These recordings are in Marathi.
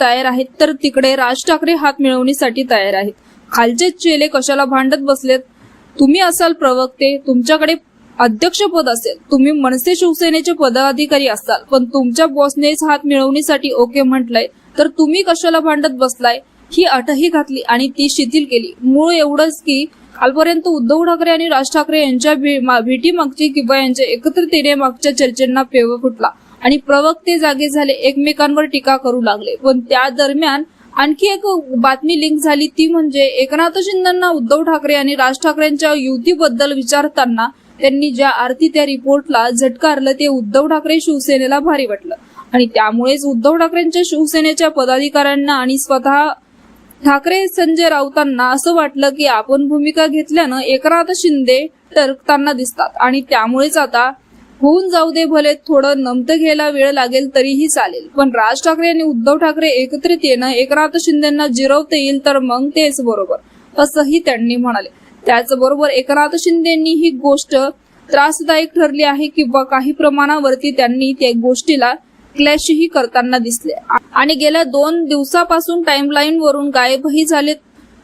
तयार आहेत तर तिकडे राज ठाकरे हात मिळवणीसाठी तयार आहेत. खालचे चेले कशाला भांडत बसलेत? तुम्ही असाल प्रवक्ते तुमच्याकडे अध्यक्षपद असेल. तुम्ही मनसे शिवसेनेचे पदाधिकारी असाल पण तुमच्या बॉसनेच हात मिळवणीसाठी ओके म्हटलंय तर तुम्ही कशाला भांडत बसलाय? ही अटही घातली आणि ती शिथिल केली. मूळ एवढंच की कालपर्यंत उद्धव ठाकरे आणि राज ठाकरे यांच्या भेटीमागची किंवा यांच्या एकत्रित मागच्या चर्चेंना पेव फुटला. आणि प्रवक्ते जागे झाले एकमेकांवर टीका करू लागले. पण त्या दरम्यान आणखी एक बातमी लिंक झाली ती म्हणजे एकनाथ शिंदेना उद्धव ठाकरे आणि राज ठाकरेंच्या युतीबद्दल विचारताना त्यांनी ज्या आरती त्या रिपोर्टला झटकारलं ते उद्धव ठाकरे शिवसेनेला भारी वाटलं. आणि त्यामुळेच उद्धव ठाकरेंच्या शिवसेनेच्या पदाधिकाऱ्यांना आणि स्वतः ठाकरे संजय राऊतांना असं वाटलं की आपण भूमिका घेतल्यानं एकनाथ शिंदे टरकताना दिसतात. आणि त्यामुळेच आता होऊन जाऊ दे भले थोडं नमतं घ्यायला वेळ लागेल तरीही चालेल. पण राज ठाकरे आणि उद्धव ठाकरे एकत्रित येणं एकनाथ शिंदेना जिरवता येईल तर मग तेच बरोबर असंही त्यांनी म्हणाले. त्याचबरोबर एकनाथ शिंदेनी ही गोष्ट त्रासदायक ठरली आहे किंवा काही प्रमाणावरती त्यांनी त्या गोष्टीला क्लॅशही करताना दिसले. आणि गेल्या दोन दिवसापासून टाइमलाईन वरून गायबही झालेत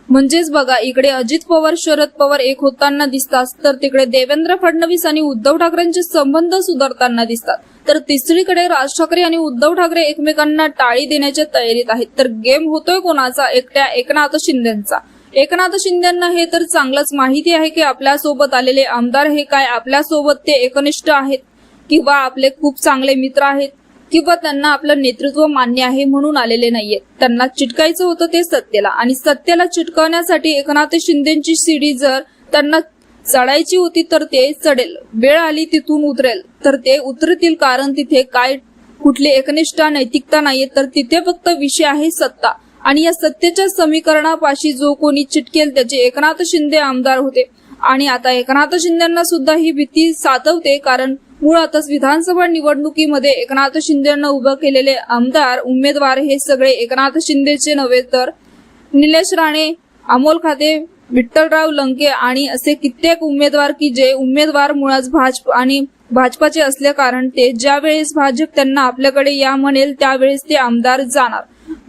म्हणजेच बघा इकडे अजित पवार शरद पवार एक होताना दिसतात तर तिकडे देवेंद्र फडणवीस आणि उद्धव ठाकरेंचे संबंध सुधारताना दिसतात. तर तिसरीकडे राज ठाकरे आणि उद्धव ठाकरे एकमेकांना टाळी देण्याच्या तयारीत आहेत. तर गेम होतोय कोणाचा? एकट्या एकनाथ शिंदेचा. एकनाथ शिंदेना हे तर चांगलंच माहिती आहे की आपल्यासोबत आलेले आमदार हे काय? आपल्यासोबत ते एकनिष्ठ आहेत किंवा आपले खूप चांगले मित्र आहेत? किंवा त्यांना आपलं नेतृत्व मान्य आहे म्हणून आलेले नाहीये त्यांना चिटकायचं होतं ते सत्तेला. आणि सत्तेला चिटकवण्यासाठी एकनाथ शिंदेची शिडी जर त्यांना चढायची होती तर ते चढेल. वेळ आली तिथून उतरेल. तर ते उतरतील कारण तिथे काय कुठली एकनिष्ठा नैतिकता नाहीये तर तिथे फक्त विषय आहे सत्ता. आणि या सत्तेच्या समीकरणापाशी जो कोणी चिटकेल त्याचे एकनाथ शिंदे आमदार होते. आणि आता एकनाथ शिंदेना सुद्धा ही भीती सातवते कारण मुळातच विधानसभा निवडणुकीमध्ये एकनाथ शिंदेनं उभं केलेले आमदार उमेदवार हे सगळे एकनाथ शिंदेचे नव्हे तर निलेश राणे अमोल खाते विठ्ठलराव लंके आणि असे कित्येक उमेदवार की जे उमेदवार मुळात भाजप आणि भाजपाचे असल्या कारण ते ज्यावेळेस भाजप त्यांना आपल्याकडे या म्हणेल त्यावेळेस ते आमदार जाणार.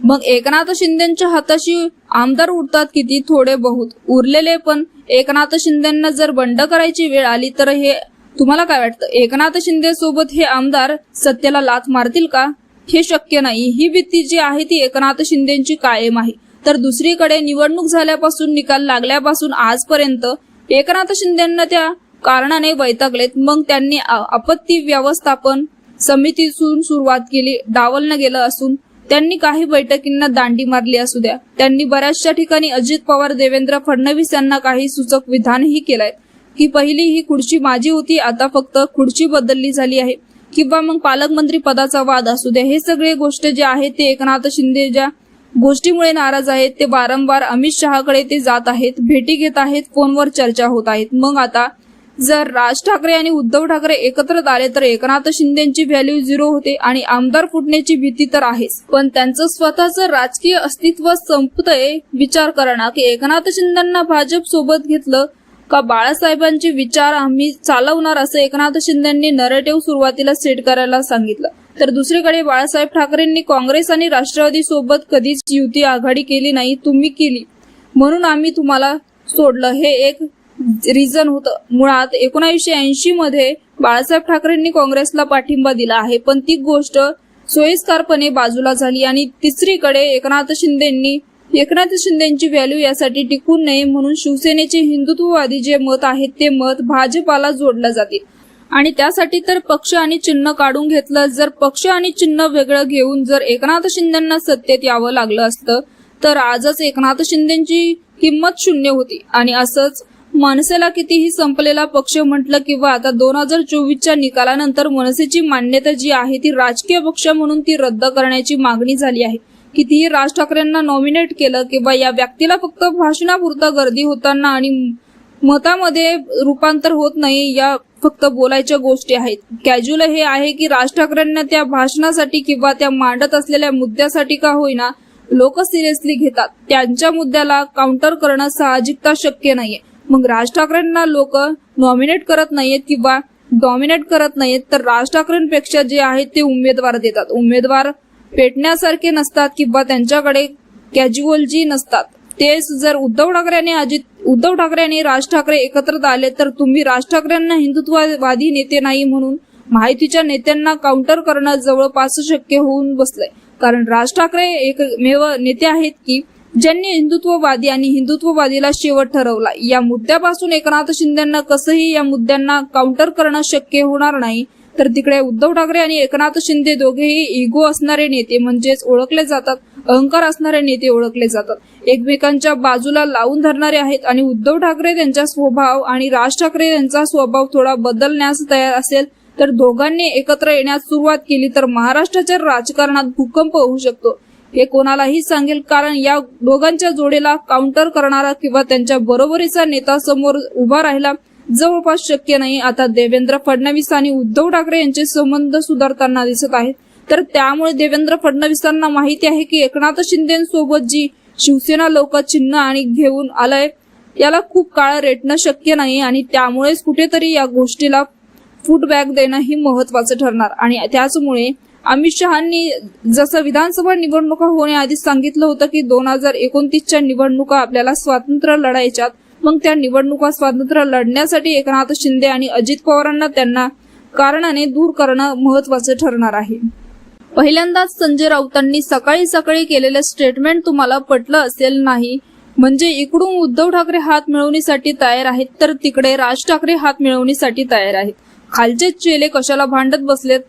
मग एकनाथ शिंदेच्या हाताशी आमदार उरतात किती? थोडे बहुत उरलेले पण एकनाथ शिंदेना जर बंड करायची वेळ आली तर हे तुम्हाला काय वाटतं? एकनाथ शिंदे सोबत हे आमदार सत्तेला लात मारतील का? हे शक्य नाही. ही भीती जी आहे ती एकनाथ शिंदेची कायम आहे. तर दुसरीकडे निवडणूक झाल्यापासून निकाल लागल्यापासून आजपर्यंत एकनाथ शिंदेना त्या कारणाने वैतागलेत. मग त्यांनी आपत्ती व्यवस्थापन समितीतून सुरुवात केली. डावलनं गेलं असून त्यांनी काही बैठकींना दांडी मारली असू द्या. त्यांनी बऱ्याचशा ठिकाणी अजित पवार देवेंद्र फडणवीस यांना काही सूचक विधानही केलंय. की पहिली ही खुर्ची माझी होती आता फक्त खुर्ची बदलली झाली आहे. किंवा मग पालकमंत्री पदाचा वाद असू द्या. हे सगळे गोष्ट जे आहे ते एकनाथ शिंदे ज्या गोष्टीमुळे नाराज आहेत. ते वारंवार अमित शहाकडे ते जात आहेत भेटी घेत आहेत फोनवर चर्चा होत आहेत. मग आता जर राज ठाकरे आणि उद्धव ठाकरे एकत्र आले तर एकनाथ शिंदेची व्हॅल्यू झिरो होते आणि आमदार फुटण्याची भीती तर आहेच. पण त्यांचं स्वतःचं राजकीय अस्तित्व संपतंय विचार करणार की एकनाथ शिंदेना भाजप सोबत घेतलं का बाळासाहेबांचे विचार आम्ही चालवणार असं एकनाथ शिंदेनी नरेटिव्ह सुरुवातीला सेट करायला सांगितलं. तर दुसरीकडे बाळासाहेब ठाकरेंनी काँग्रेस आणि राष्ट्रवादी सोबत कधीच युती आघाडी केली नाही तुम्ही केली. म्हणून आम्ही तुम्हाला सोडलं. हे एक रिझन होतं. मुळात एकोणीसशे ऐंशी मध्ये बाळासाहेब ठाकरेंनी काँग्रेसला पाठिंबा दिला आहे. पण ती गोष्ट सोयीस्कारपणे बाजूला झाली आणि तिसरीकडे एकनाथ शिंदेंनी एकनाथ शिंदेची व्हॅल्यू यासाठी टिकून नये म्हणून शिवसेनेचे हिंदुत्ववादी जे मत आहे ते मत भाजपाला जोडलं जाते आणि त्यासाठी तर पक्ष आणि चिन्ह काढून घेतलं. जर पक्ष आणि चिन्ह वेगळं घेऊन जर एकनाथ शिंदेना सत्तेत यावं लागलं असतं तर आजच एकनाथ शिंदेची किंमत शून्य होती. आणि असंच मनसेला कितीही संपलेला पक्ष म्हटलं किंवा आता दोन हजार चोवीसच्या निकालानंतर मनसेची मान्यता जी आहे ती राजकीय पक्ष म्हणून ती रद्द करण्याची मागणी झाली आहे. कितीही राज ठाकरेंना नॉमिनेट केलं किंवा या व्यक्तीला फक्त भाषणापुरता गर्दी होताना आणि मतामध्ये रूपांतर होत नाही या फक्त बोलायच्या गोष्टी आहेत. कॅज्युअल हे आहे की राज ठाकरेंना त्या भाषणासाठी किंवा त्या मांडत असलेल्या मुद्द्यासाठी का होईना लोक सिरियसली घेतात. त्यांच्या मुद्द्याला काउंटर करणं साहजिकता शक्य नाहीये. मग राज ठाकरेंना लोक नॉमिनेट करत नाहीयेत किंवा डॉमिनेट करत नाहीयेत तर राज ठाकरेंपेक्षा जे आहेत ते उमेदवार देतात. उमेदवार पेटण्यासारखे नसतात किंवा त्यांच्याकडे कॅज्युअलजी नसतात. तेच जर उद्धव ठाकरे आणि अजित उद्धव ठाकरे आणि राज ठाकरे एकत्रित आले तर तुम्ही राज ठाकरेंना हिंदुत्ववादी नेते नाही म्हणून माहितीच्या नेत्यांना काउंटर करणं जवळपास शक्य होऊन बसलंय. कारण राज ठाकरे एकमेव नेते आहेत की ज्यांनी हिंदुत्ववादी आणि हिंदुत्ववादीला शेवट ठरवला. या मुद्द्यापासून एकनाथ शिंदेना कसंही या मुद्द्यांना काउंटर करणं शक्य होणार नाही तर तिकडे उद्धव ठाकरे आणि एकनाथ शिंदे दोघेही इगो असणारे नेते म्हणजेच ओळखले जातात अहंकार असणारे नेते ओळखले जातात. एकमेकांच्या बाजूला लावून धरणारे आहेत आणि उद्धव ठाकरे त्यांचा स्वभाव आणि राज ठाकरे यांचा स्वभाव थोडा बदलण्यास तयार असेल तर दोघांनी एकत्र येण्यास सुरुवात केली तर महाराष्ट्राच्या राजकारणात भूकंप होऊ शकतो. हे कोणालाही सांगेल कारण या दोघांच्या जोडीला काउंटर करणारा किंवा त्यांच्या बरोबरीचा नेता समोर उभा राहिला जवळपास शक्य नाही. आता देवेंद्र फडणवीस आणि उद्धव ठाकरे यांचे संबंध सुधारताना दिसत आहेत. तर त्यामुळे देवेंद्र फडणवीसांना माहिती आहे की एकनाथ शिंदेसोबत जी शिवसेना लोक चिन्ह आणि घेऊन आलंय याला खूप काळ रेटणं शक्य नाही आणि त्यामुळेच कुठेतरी या गोष्टीला फूटबॅक देणं ही महत्वाचं ठरणार. आणि त्याचमुळे अमित शहानी जसं विधानसभा निवडणुका होण्याआधी सांगितलं होतं की दोन हजार एकोणतीसच्या निवडणुका आपल्याला स्वातंत्र्य लढायच्यात मग त्या निवडणुका स्वातंत्र्य लढण्यासाठी एकनाथ शिंदे आणि अजित पवारांना त्यांना कारणाने दूर करणं महत्वाचं ठरणार आहे. पहिल्यांदाच संजय राऊतांनी सकाळी सकाळी केलेलं स्टेटमेंट तुम्हाला पटलं असेल नाही म्हणजे इकडून उद्धव ठाकरे हात मिळवणीसाठी तयार आहेत तर तिकडे राज ठाकरे हात मिळवणीसाठी तयार आहेत. खालचे चेले कशाला भांडत बसलेत?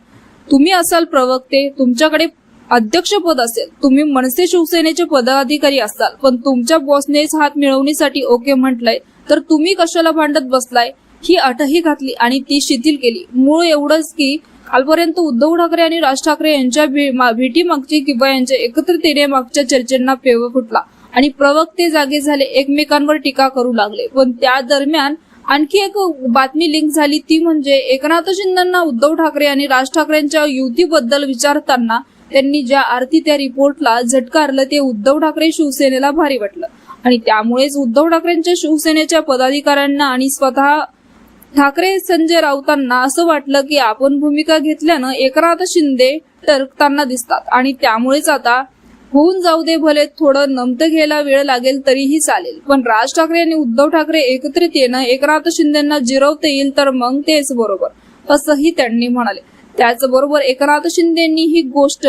तुम्ही असाल प्रवक्ते तुमच्याकडे अध्यक्षपद असेल तुम्ही मनसे शिवसेनेचे पदाधिकारी असाल पण तुमच्या बॉसनेच हात मिळवण्यासाठी ओके म्हटलंय तर तुम्ही कशाला भांडत बसलाय? ही अटही घातली आणि ती शिथिल केली. मूळ एवढंच की कालपर्यंत उद्धव ठाकरे आणि राज ठाकरे यांच्या भे- मा- भेटीमागची किंवा यांच्या एकत्रित मागच्या चर्चेंना पेव फुटला आणि प्रवक्ते जागे झाले एकमेकांवर टीका करू लागले. पण त्या दरम्यान आणखी एक बातमी लिंक झाली ती म्हणजे एकनाथ शिंदेना उद्धव ठाकरे आणि राज ठाकरेंच्या युतीबद्दल विचारताना त्यांनी ज्या आरती त्या रिपोर्टला झटकारलं ते उद्धव ठाकरे शिवसेनेला भारी वाटलं. आणि त्यामुळेच उद्धव ठाकरेंच्या शिवसेनेच्या पदाधिकाऱ्यांना आणि स्वतः ठाकरे संजय राऊतांना असं वाटलं की आपण भूमिका घेतल्यानं एकनाथ शिंदे टरकताना दिसतात. आणि त्यामुळेच आता होऊन जाऊ दे भले थोडं नमतं घ्यायला वेळ लागेल तरीही चालेल. पण राज ठाकरे आणि उद्धव ठाकरे एकत्रित येणं एकनाथ शिंदेना जिरवता येईल तर मग तेच बरोबर असंही त्यांनी म्हणाले. त्याचबरोबर एकनाथ शिंदेनी ही गोष्ट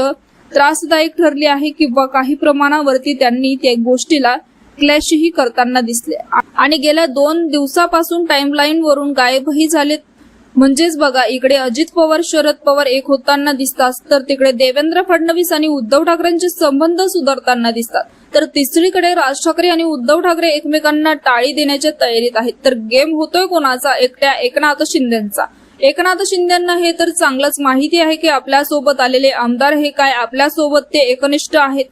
त्रासदायक ठरली आहे किंवा काही प्रमाणावरती त्यांनी त्या गोष्टीला क्लॅशही करताना दिसले. आणि गेल्या दोन दिवसापासून टाइमलाईन वरून गायबही झालेत म्हणजेच बघा इकडे अजित पवार शरद पवार एक होताना दिसतात तर तिकडे देवेंद्र फडणवीस आणि उद्धव ठाकरेंचे संबंध सुधारताना दिसतात. तर तिसरीकडे राज ठाकरे आणि उद्धव ठाकरे एकमेकांना टाळी देण्याच्या तयारीत आहेत. तर गेम होतोय कोणाचा? एकट्या एकनाथ शिंदेचा. एकनाथ शिंदेना हे तर चांगलंच माहिती आहे की आपल्यासोबत आलेले आमदार हे काय? आपल्यासोबत ते एकनिष्ठ आहेत?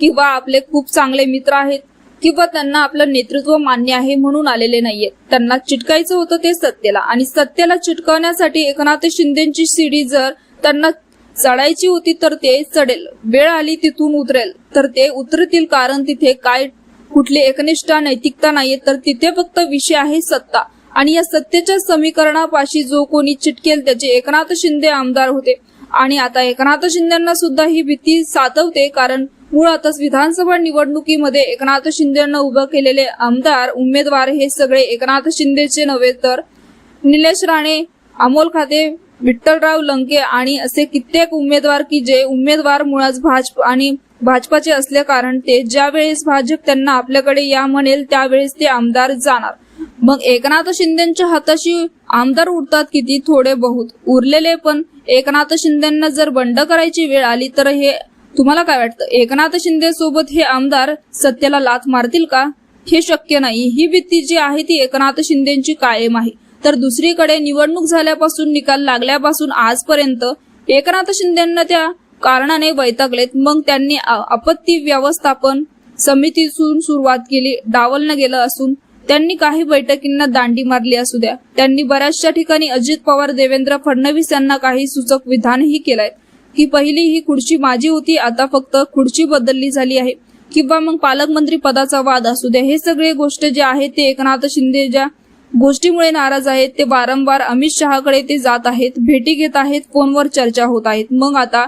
किंवा आपले खूप चांगले मित्र आहेत? किंवा त्यांना आपलं नेतृत्व मान्य आहे म्हणून आलेले नाहीये त्यांना चिटकायचं होतं ते सत्तेला. आणि सत्तेला चिटकवण्यासाठी एकनाथ शिंदेची शिडी जर त्यांना चढायची होती तर ते चढेल. वेळ आली तिथून उतरेल. तर ते उतरतील कारण तिथे काय कुठली एकनिष्ठा नैतिकता नाहीये तर तिथे फक्त विषय आहे सत्ता. आणि या सत्तेच्या समीकरणापाशी जो कोणी चिटकेल त्याचे एकनाथ शिंदे आमदार होते. आणि आता एकनाथ शिंदेना सुद्धा ही भीती सातवते कारण मुळातच विधानसभा निवडणुकीमध्ये एकनाथ शिंदेनं उभं केलेले आमदार उमेदवार हे सगळे एकनाथ शिंदेचे नव्हे तर निलेश राणे अमोल खाते विठ्ठलराव लंके आणि असे कित्येक उमेदवार की जे उमेदवार मुळात भाजप आणि भाजपाचे असल्या कारण ते ज्यावेळेस भाजप त्यांना आपल्याकडे या म्हणेल त्यावेळेस ते आमदार जाणार. मग एकनाथ शिंदेच्या हाताशी आमदार उरतात किती? थोडे बहुत. उरलेले पण एकनाथ शिंदेना जर बंड करायची वेळ आली तर हे तुम्हाला काय वाटतं? एकनाथ शिंदे सोबत हे आमदार सत्याला लाथ मारतील का? हे शक्य नाही. ही भीती जी आहे ती एकनाथ शिंदेची कायम आहे. तर दुसरीकडे निवडणूक झाल्यापासून निकाल लागल्यापासून आजपर्यंत एकनाथ शिंदेना त्या कारणाने वैतागलेत. मग त्यांनी आपत्ती व्यवस्थापन समितीतून सुरुवात केली. डावलनं गेलं असून त्यांनी काही बैठकींना दांडी मारली असू द्या. त्यांनी बऱ्याचशा ठिकाणी अजित पवार देवेंद्र फडणवीस यांना काही सूचक विधानही केलंय. की पहिली ही खुर्ची माझी होती. आता फक्त खुर्ची बदलली झाली आहे. किंवा मग पालकमंत्री पदाचा वाद असू द्या हे सगळे गोष्ट जे आहेत ते एकनाथ शिंदे ज्या गोष्टीमुळे नाराज आहेत. ते वारंवार अमित शहाकडे ते जात आहेत. भेटी घेत आहेत. फोनवर चर्चा होत आहेत. मग आता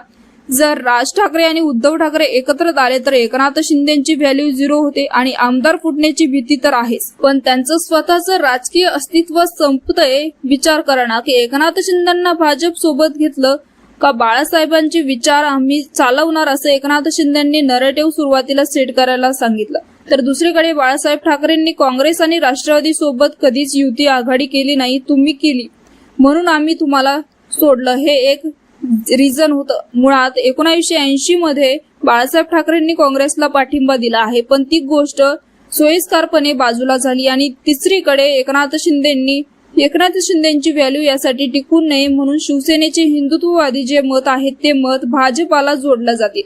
जर राज ठाकरे आणि उद्धव ठाकरे एकत्र आले तर एकनाथ शिंदेची व्हॅल्यू झिरो होते आणि आमदार फुटण्याची भीती तर आहेच. पण त्यांचं स्वतःचं राजकीय अस्तित्व संपतंय विचार करणार की एकनाथ शिंदेना भाजप सोबत घेतलं का बाळासाहेबांचे विचार आम्ही चालवणार असं एकनाथ शिंदेंनी नरेटिव्ह सुरुवातीला सेट करायला सांगितलं. तर दुसरीकडे बाळासाहेब ठाकरेंनी काँग्रेस आणि राष्ट्रवादी सोबत कधीच युती आघाडी केली नाही तुम्ही केली. म्हणून आम्ही तुम्हाला सोडलं. हे एक रिझन होतं. मुळात एकोणीसशे ऐंशी मध्ये बाळासाहेब ठाकरेंनी काँग्रेसला पाठिंबा दिला आहे. पण ती गोष्ट सोयीस्कारपणे बाजूला झाली आणि तिसरीकडे एकनाथ शिंदेंनी एकनाथ शिंदेची व्हॅल्यू यासाठी टिकून नये म्हणून शिवसेनेचे हिंदुत्ववादी जे मत आहेत ते मत भाजपाला जोडलं जातील.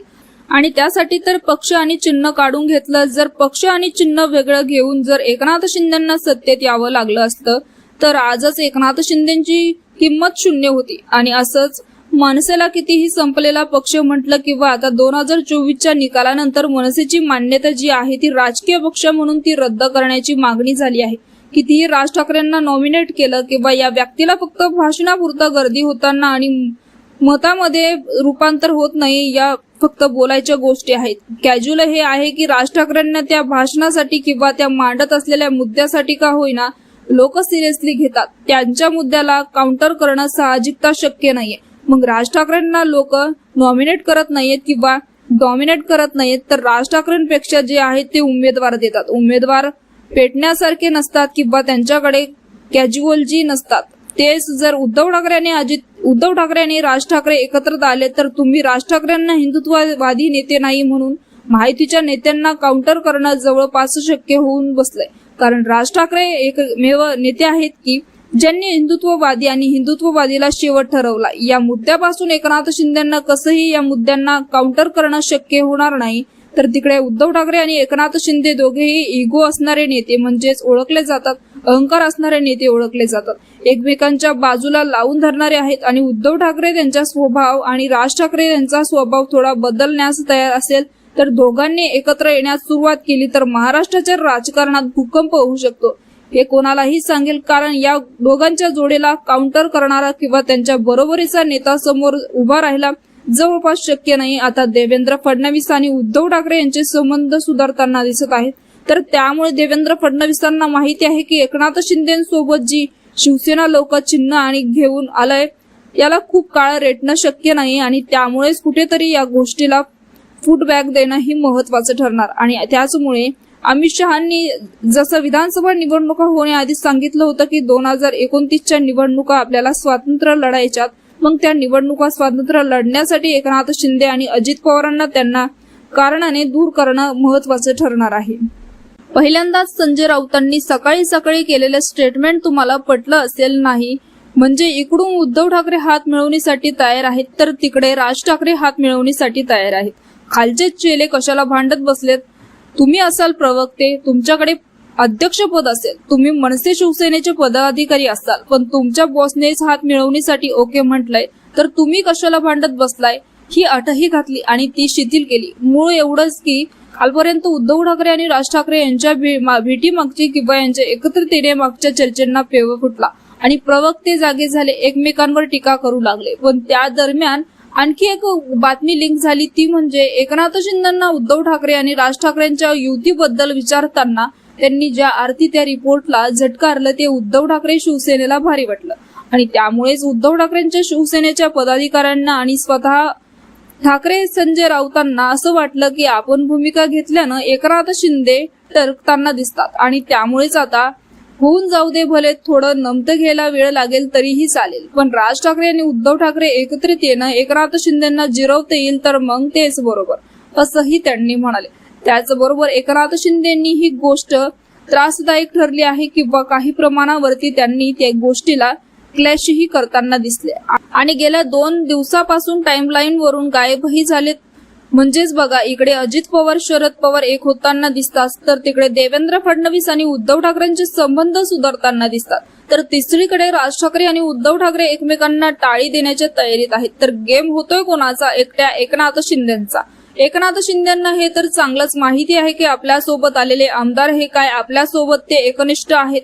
आणि त्यासाठी तर पक्ष आणि चिन्ह काढून घेतलं. जर पक्ष आणि चिन्ह वेगळं घेऊन जर एकनाथ शिंदेना सत्तेत यावं लागलं असतं तर आजच एकनाथ शिंदेची किंमत शून्य होती. आणि असंच मनसेला कितीही संपलेला पक्ष म्हटलं किंवा आता दोन हजार चोवीसच्या निकालानंतर मनसेची मान्यता जी आहे ती राजकीय पक्ष म्हणून ती रद्द करण्याची मागणी झाली आहे. कितीही राज ठाकरेंना नॉमिनेट केलं किंवा या व्यक्तीला फक्त भाषणापुरता गर्दी होताना आणि मतामध्ये रूपांतर होत नाही या फक्त बोलायच्या गोष्टी आहेत. कॅज्युअल हे आहे की राज ठाकरेंना त्या भाषणासाठी किंवा त्या मांडत असलेल्या मुद्द्यासाठी का होईना लोक सिरियसली घेतात. त्यांच्या मुद्द्याला काउंटर करणं साहजिकता शक्य नाहीये. मग राज ठाकरेंना लोक नॉमिनेट करत नाहीयेत किंवा डॉमिनेट करत नाहीयेत तर राज ठाकरेंपेक्षा जे आहेत ते उमेदवार देतात. उमेदवार पेटण्यासारखे नसतात किंवा त्यांच्याकडे कॅज्युअल नसतात तेच जर उद्धव ठाकरे आणि अजित उद्धव ठाकरे आणि राज ठाकरे एकत्र आले तर तुम्ही राज ठाकरेंना हिंदुत्ववादी नेते नाही म्हणून माहितीच्या नेत्यांना काउंटर करणं जवळपास शक्य होऊन बसलंय. कारण राज ठाकरे एकमेव नेते आहेत की ज्यांनी हिंदुत्ववादी आणि हिंदुत्ववादीला शेवट ठरवला. या मुद्द्यापासून एकनाथ शिंदेना कसंही या मुद्द्यांना काउंटर करणं शक्य होणार नाही तर तिकडे उद्धव ठाकरे आणि एकनाथ शिंदे दोघेही इगो असणारे नेते म्हणजेच ओळखले जातात. अहंकार असणारे नेते ओळखले जातात. एकमेकांच्या बाजूला लावून धरणारे आहेत आणि उद्धव ठाकरे त्यांचा स्वभाव आणि राज ठाकरे यांचा स्वभाव थोडा बदलण्यास तयार असेल तर दोघांनी एकत्र येण्यास सुरुवात केली तर महाराष्ट्राच्या राजकारणात भूकंप होऊ शकतो. हे कोणालाही सांगेल कारण या दोघांच्या जोडीला काउंटर करणारा किंवा त्यांच्या बरोबरीचा नेता समोर उभा राहिला जवळपास शक्य नाही. आता देवेंद्र फडणवीस आणि उद्धव ठाकरे यांचे संबंध सुधारताना दिसत आहेत. तर त्यामुळे देवेंद्र फडणवीसांना माहिती आहे की एकनाथ शिंदेसोबत जी शिवसेना लोक चिन्ह आणि घेऊन आलंय याला खूप काळ रेटणं शक्य नाही आणि त्यामुळेच कुठेतरी या गोष्टीला फुटबॅक देणं ही महत्वाचं ठरणार. आणि त्याचमुळे अमित शहानी जसं विधानसभा निवडणुका होण्याआधी सांगितलं होतं की दोन हजार एकोणतीसच्या निवडणुका आपल्याला स्वातंत्र्य लढायच्यात मग त्या निवडणुका स्वातंत्र्य लढण्यासाठी एकनाथ शिंदे आणि अजित पवारांना त्यांना कारणाने दूर करणं महत्वाचं ठरणार आहे. पहिल्यांदाच संजय राऊतांनी सकाळी सकाळी केलेलं स्टेटमेंट तुम्हाला पटलं असेल नाही म्हणजे इकडून उद्धव ठाकरे हात मिळवणीसाठी तयार आहेत तर तिकडे राज ठाकरे हात मिळवणीसाठी तयार आहेत. खालचे चेले कशाला भांडत बसलेत? तुम्ही असाल प्रवक्ते तुमच्याकडे अध्यक्षपद असेल. तुम्ही मनसे शिवसेनेचे पदाधिकारी असाल. पण तुमच्या बॉसनेच हात मिळवण्यासाठी ओके म्हटलंय. तर तुम्ही कशाला भांडत बसलाय? ही अटही घातली आणि ती शिथिल केली. मूळ एवढंच की कालपर्यंत उद्धव ठाकरे आणि राज ठाकरे यांच्या भेटीमागची किंवा यांच्या एकत्रित मागच्या चर्चेंना पेव फुटला आणि प्रवक्ते जागे झाले एकमेकांवर टीका करू लागले. पण त्या दरम्यान आणखी एक बातमी लिंक झाली ती म्हणजे एकनाथ शिंदेना उद्धव ठाकरे आणि राज ठाकरेंच्या युतीबद्दल विचारताना त्यांनी ज्या आरती त्या रिपोर्टला झटकारलं ते उद्धव ठाकरे शिवसेनेला भारी वाटलं. आणि त्यामुळेच उद्धव ठाकरेंच्या शिवसेनेच्या पदाधिकाऱ्यांना आणि स्वतः ठाकरे संजय राऊतांना असं वाटलं की आपण भूमिका घेतल्यानं एकनाथ शिंदे टरकताना दिसतात. आणि त्यामुळेच आता होऊन जाऊ दे भले थोडं नमतं घ्यायला वेळ लागेल तरीही चालेल. पण राज ठाकरे आणि उद्धव ठाकरे एकत्रित येणं एकनाथ शिंदेना जिरवता येईल तर मग तेच बरोबर असंही त्यांनी म्हणाले. त्याचबरोबर एकनाथ शिंदेनी ही गोष्ट त्रासदायक ठरली आहे किंवा काही प्रमाणावरती त्यांनी त्या गोष्टीला क्लॅशही करताना दिसले. आणि गेल्या दोन दिवसापासून टाइमलाईन वरून गायबही झाले म्हणजेच बघा इकडे अजित पवार शरद पवार एक होताना दिसतात तर तिकडे देवेंद्र फडणवीस आणि उद्धव ठाकरेंचे संबंध सुधारताना दिसतात. तर तिसरीकडे राज ठाकरे आणि उद्धव ठाकरे एकमेकांना टाळी देण्याच्या तयारीत आहेत. तर गेम होतोय कोणाचा? एकट्या एकनाथ शिंदेचा. एकनाथ शिंदेना हे तर चांगलंच माहिती आहे की आपल्यासोबत आलेले आमदार हे काय आपल्यासोबत ते एकनिष्ठ आहेत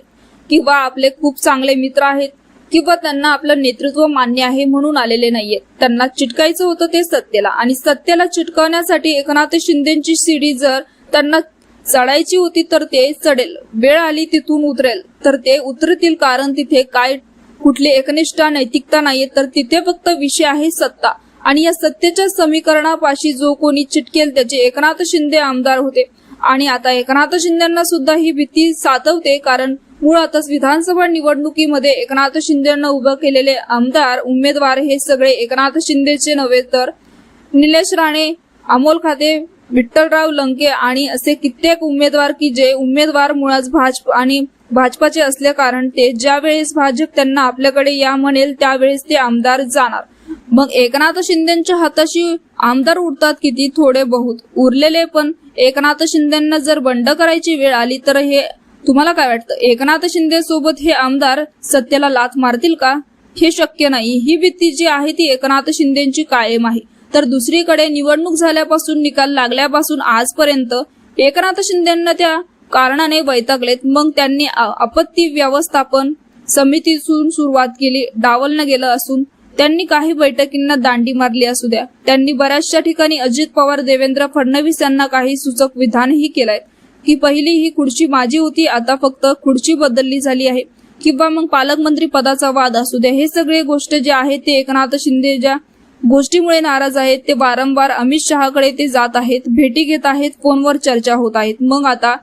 किंवा आपले खूप चांगले मित्र आहेत किंवा त्यांना आपलं नेतृत्व मान्य आहे म्हणून आलेले नाहीये त्यांना चिटकायचं होतं ते सत्तेला आणि सत्तेला चिटकवण्यासाठी एकनाथ शिंदेची शिडी जर त्यांना चढायची होती तर ते चढेल. वेळ आली तिथून उतरेल. तर ते उतरतील कारण तिथे काय कुठली एकनिष्ठा नैतिकता नाहीये तर तिथे फक्त विषय आहे सत्ता. आणि या सत्तेच्या समीकरणापाशी जो कोणी चिटकेल त्याचे एकनाथ शिंदे आमदार होते. आणि आता एकनाथ शिंदेना सुद्धा ही भीती सातवते कारण मुळातच विधानसभा निवडणुकीमध्ये एकनाथ शिंदेनं उभं केलेले आमदार उमेदवार हे सगळे एकनाथ शिंदेचे नव्हे तर निलेश राणे अमोल खाते विठ्ठलराव लंके आणि असे कित्येक उमेदवार की जे उमेदवार मुळात भाजप आणि भाजपाचे असले कारण ते ज्यावेळेस भाजप त्यांना आपल्याकडे या म्हणेल त्यावेळेस ते आमदार जाणार. मग एकनाथ शिंदेच्या हाताशी आमदार उरतात किती? थोडे बहुत. उरलेले पण एकनाथ शिंदेना जर बंड करायची वेळ आली तर हे तुम्हाला काय वाटतं? एकनाथ शिंदे सोबत हे आमदार सत्तेला लाथ मारतील का? हे शक्य नाही. ही भीती जी आहे ती एकनाथ शिंदेची कायम आहे. तर दुसरीकडे निवडणूक झाल्यापासून निकाल लागल्यापासून आजपर्यंत एकनाथ शिंदेना त्या कारणाने वैतागलेत. मग त्यांनी आपत्ती व्यवस्थापन समितीतून सुरुवात केली. डावलनं गेलं असून त्यांनी काही बैठकींना दांडी मारली असू द्या. त्यांनी बऱ्याचशा ठिकाणी अजित पवार देवेंद्र फडणवीस यांना काही सूचक विधानही केलंय. की पहिली ही खुर्ची माझी होती आता फक्त खुर्ची बदलली झाली आहे. किंवा मग पालकमंत्री पदाचा वाद असू द्या. हे सगळे गोष्ट जे आहे ते एकनाथ शिंदे ज्या गोष्टीमुळे नाराज आहेत. ते वारंवार अमित शहाकडे ते जात आहेत भेटी घेत आहेत फोनवर चर्चा होत आहेत. मग आता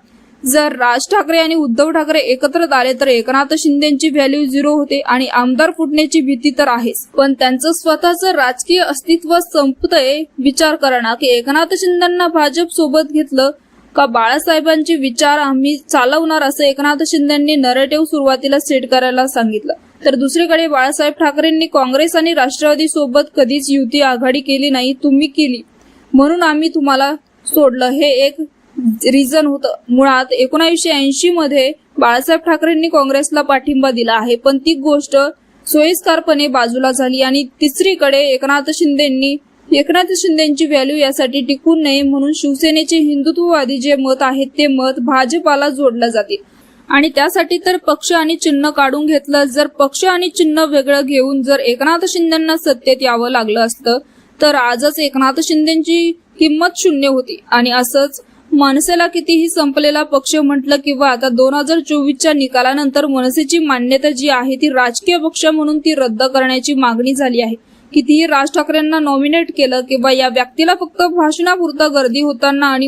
जर राज ठाकरे आणि उद्धव ठाकरे एकत्र आले तर एकनाथ शिंदेची व्हॅल्यू झिरो होते आणि आमदार फुटण्याची भीती तर आहेच. पण त्यांचं स्वतःचं राजकीय अस्तित्व संपतय विचार करा ना की एकनाथ शिंदेना भाजप सोबत घेतलं का बाळासाहेबांचे विचार आम्ही चालवणार असं एकनाथ शिंदेंनी नरेटिव्ह सुरुवातीला सेट करायला सांगितलं. तर दुसरीकडे बाळासाहेब ठाकरेंनी काँग्रेस आणि राष्ट्रवादी सोबत कधीच युती आघाडी केली नाही तुम्ही केली. म्हणून आम्ही तुम्हाला सोडलं. हे एक रिझन होतं. मुळात एकोणीसशे ऐंशी मध्ये बाळासाहेब ठाकरेंनी काँग्रेसला पाठिंबा दिला आहे. पण ती गोष्ट सोयीस्कारपणे बाजूला झाली आणि तिसरीकडे एकनाथ शिंदेंनी एकनाथ शिंदेची व्हॅल्यू यासाठी टिकून नये म्हणून शिवसेनेचे हिंदुत्ववादी जे मत आहे ते मत भाजपाला जोडलं जाते आणि त्यासाठी तर पक्ष आणि चिन्ह काढून घेतलं. जर पक्ष आणि चिन्ह वेगळं घेऊन जर एकनाथ शिंदेना सत्तेत यावं लागलं असतं तर आजच एकनाथ शिंदेची किंमत शून्य होती. आणि असंच मनसेला कितीही संपलेला पक्ष म्हटलं किंवा आता दोन हजार चोवीसच्या निकालानंतर मनसेची मान्यता जी आहे ती राजकीय पक्ष म्हणून ती रद्द करण्याची मागणी झाली आहे. कितीही राज ठाकरेंना नॉमिनेट केलं किंवा या व्यक्तीला फक्त भाषणापुरता गर्दी होताना आणि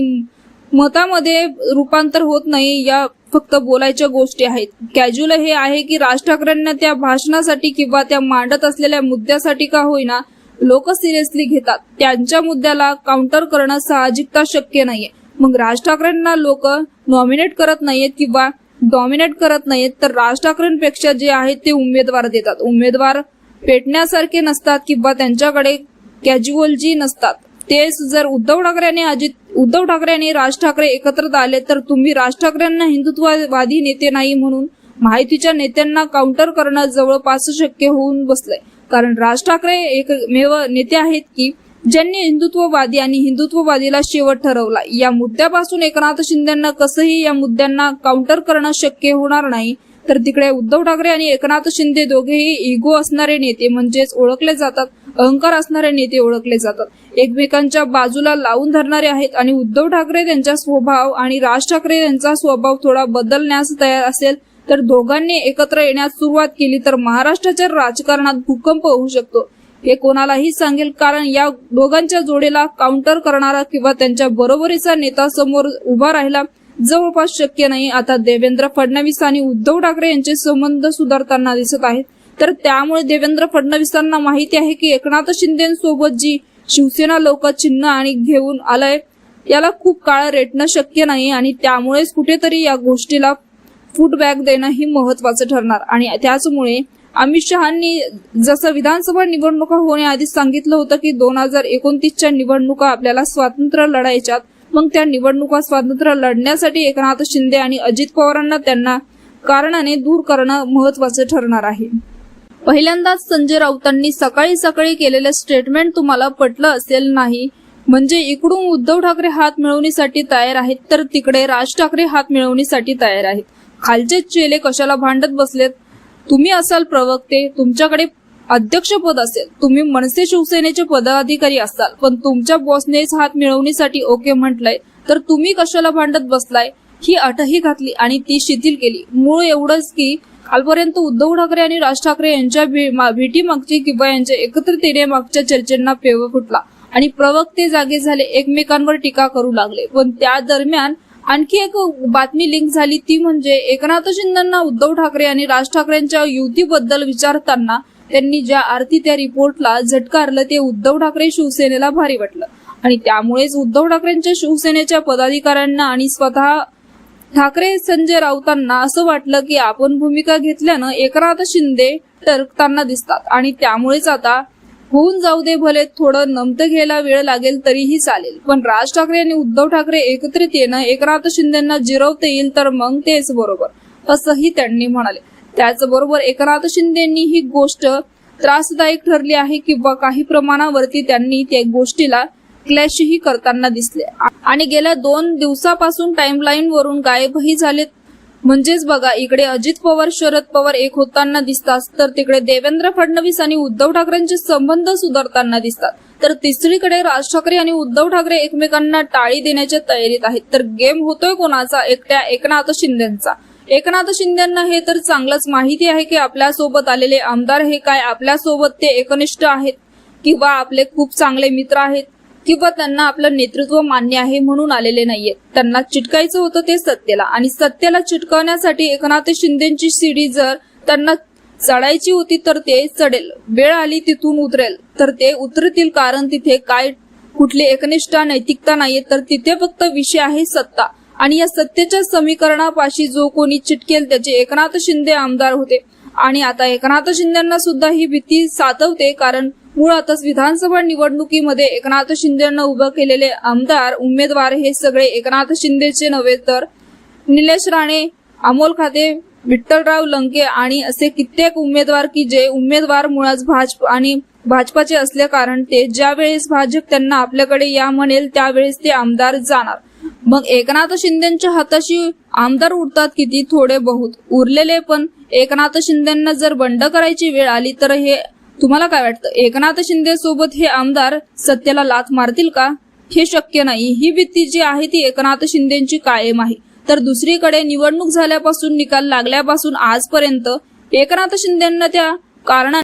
मतामध्ये रूपांतर होत नाही या फक्त बोलायच्या गोष्टी आहेत. कॅज्युअल हे आहे की राज ठाकरेंना त्या भाषणासाठी किंवा त्या मांडत असलेल्या मुद्द्यासाठी का होईना लोक सिरियसली घेतात. त्यांच्या मुद्द्याला काउंटर करणं साहजिकता शक्य नाहीये. मग राज ठाकरेंना लोक नॉमिनेट करत नाहीयेत किंवा डॉमिनेट करत नाहीत तर राज ठाकरेंपेक्षा जे आहेत ते उमेदवार देतात. उमेदवार पेटण्यासारखे नसतात किंवा त्यांच्याकडे कॅज्युअलजी नसतात. तेच जर उद्धव ठाकरे आणि अजित उद्धव ठाकरे आणि राज ठाकरे एकत्र आले तर तुम्ही राज ठाकरेंना हिंदुत्ववादी नेते नाही म्हणून माहितीच्या नेत्यांना काउंटर करणं जवळपास शक्य होऊन बसलंय. कारण राज ठाकरे एकमेव नेते आहेत की ज्यांनी हिंदुत्ववादी आणि हिंदुत्ववादीला शेवट ठरवला. या मुद्द्यापासून एकनाथ शिंदेना कसंही या मुद्द्यांना काउंटर करणं शक्य होणार नाही तर तिकडे उद्धव ठाकरे आणि एकनाथ शिंदे दोघेही इगो असणारे नेते म्हणजेच ओळखले जातात अहंकार असणारे नेते ओळखले जातात. एकमेकांच्या बाजूला लावून धरणारे आहेत आणि उद्धव ठाकरे त्यांचा स्वभाव आणि राज ठाकरे यांचा स्वभाव थोडा बदलण्यास तयार असेल तर दोघांनी एकत्र येण्यास सुरुवात केली तर महाराष्ट्राच्या राजकारणात भूकंप होऊ शकतो. हे कोणालाही सांगेल कारण या दोघांच्या जोडीला काउंटर करणारा किंवा त्यांच्या बरोबरीचा नेता समोर उभा राहिला जवळपास शक्य नाही. आता देवेंद्र फडणवीस आणि उद्धव ठाकरे यांचे संबंध सुधारताना दिसत आहेत. तर त्यामुळे देवेंद्र फडणवीसांना माहिती आहे की एकनाथ शिंदेसोबत जी शिवसेना लोक चिन्ह आणि घेऊन आलंय याला खूप काळ रेटणं शक्य नाही आणि त्यामुळेच कुठेतरी या गोष्टीला फूटबॅक देणं ही महत्वाचं ठरणार. आणि त्याचमुळे अमित शहानी जसं विधानसभा निवडणुका होण्याआधी सांगितलं होतं की दोन हजार एकोणतीसच्या निवडणुका आपल्याला स्वातंत्र्य लढायच्यात मग त्या निवडणुका स्वातंत्र्य लढण्यासाठी एकनाथ शिंदे आणि अजित पवारांना त्यांना कारणाने दूर करणं महत्वाचं ठरणार आहे. पहिल्यांदाच संजय राऊतांनी सकाळी सकाळी केलेलं स्टेटमेंट तुम्हाला पटलं असेल नाही म्हणजे इकडून उद्धव ठाकरे हात मिळवणीसाठी तयार आहेत तर तिकडे राज ठाकरे हात मिळवणीसाठी तयार आहेत. खालचे चेले कशाला भांडत बसलेत? तुम्ही असाल प्रवक्ते तुमच्याकडे अध्यक्षपद असेल तुम्ही मनसे शिवसेनेचे पदाधिकारी असाल पण तुमच्या बॉसनेच हात मिळवण्यासाठी ओके म्हटलंय तर तुम्ही कशाला भांडत बसलाय? ही अटही घातली आणि ती शिथिल केली. मूळ एवढंच की कालपर्यंत उद्धव ठाकरे आणि राज ठाकरे यांच्या भे- मा- भेटीमागची किंवा यांच्या एकत्रित मागच्या चर्चेंना पेव फुटला आणि प्रवक्ते जागे झाले एकमेकांवर टीका करू लागले. पण त्या दरम्यान आणखी एक बातमी लिंक झाली ती म्हणजे एकनाथ शिंदेना उद्धव ठाकरे आणि राज ठाकरेंच्या युतीबद्दल विचारताना त्यांनी ज्या आरती त्या रिपोर्टला झटकारलं ते उद्धव ठाकरे शिवसेनेला भारी वाटलं. आणि त्यामुळेच उद्धव ठाकरेंच्या शिवसेनेच्या पदाधिकाऱ्यांना आणि स्वतः ठाकरे संजय राऊतांना असं वाटलं की आपण भूमिका घेतल्यानं एकनाथ शिंदे टरकताना दिसतात. आणि त्यामुळेच आता होऊन जाऊ दे भले थोडं नमतं घ्यायला वेळ लागेल तरीही चालेल. पण राज ठाकरे आणि उद्धव ठाकरे एकत्रित येणं एकनाथ शिंदेना जिरवता येईल तर मग तेच बरोबर असंही त्यांनी म्हणाले. त्याचबरोबर एकनाथ शिंदेनी ही गोष्ट त्रासदायक ठरली आहे किंवा काही प्रमाणावरती त्यांनी त्या गोष्टीला क्लॅशही करताना दिसले. आणि गेल्या दोन दिवसापासून टाइमलाईन वरून गायबही झालेत. म्हणजेच बघा इकडे अजित पवार शरद पवार एक होताना दिसतात तर तिकडे देवेंद्र फडणवीस आणि उद्धव ठाकरेंचे संबंध सुधारताना दिसतात. तर तिसरीकडे राज ठाकरे आणि उद्धव ठाकरे एकमेकांना टाळी देण्याच्या तयारीत आहेत. तर गेम होतोय कोणाचा? एकट्या एकनाथ शिंदेचा. एकनाथ शिंदेना हे तर चांगलंच माहिती आहे की आपल्यासोबत आलेले आमदार हे काय? आपल्यासोबत ते एकनिष्ठ आहेत किंवा आपले खूप चांगले मित्र आहेत? किंवा त्यांना आपलं नेतृत्व मान्य आहे म्हणून आलेले नाहीये. त्यांना चिटकायचं होतं ते सत्तेला. आणि सत्तेला चिटकवण्यासाठी एकनाथ शिंदेची शिडी जर त्यांना चढायची होती तर ते चढेल. वेळ आली तिथून उतरेल. तर ते उतरतील कारण तिथे काय कुठली एकनिष्ठा नैतिकता नाहीये तर तिथे फक्त विषय आहे सत्ता. आणि या सत्तेच्या समीकरणापाशी जो कोणी चिटकेल त्याचे एकनाथ शिंदे आमदार होते. आणि आता एकनाथ शिंदेना सुद्धा ही भीती सातवते कारण मुळातच विधानसभा निवडणुकीमध्ये एकनाथ शिंदेनं उभं केलेले आमदार उमेदवार हे सगळे एकनाथ शिंदेचे नव्हे तर निलेश राणे अमोल खाते विठ्ठलराव लंके आणि असे कित्येक उमेदवार की जे उमेदवार मुळात भाजप आणि भाजपाचे असल्या कारण ते ज्यावेळेस भाजप त्यांना आपल्याकडे या म्हणेल त्यावेळेस ते आमदार जाणार. मग एकनाथ शिंदेच्या हाताशी आमदार उरतात किती? थोडे बहुत. उरलेले पण एकनाथ शिंदेना जर बंड करायची वेळ आली तर हे तुम्हाला काय वाटतं? एकनाथ शिंदे सोबत हे आमदार सत्याला लाथ मारतील का? हे शक्य नाही. ही भीती जी आहे ती एकनाथ शिंदेची कायम आहे. तर दुसरीकडे निवडणूक झाल्यापासून निकाल लागल्यापासून आजपर्यंत एकनाथ शिंदेना त्या कारणाने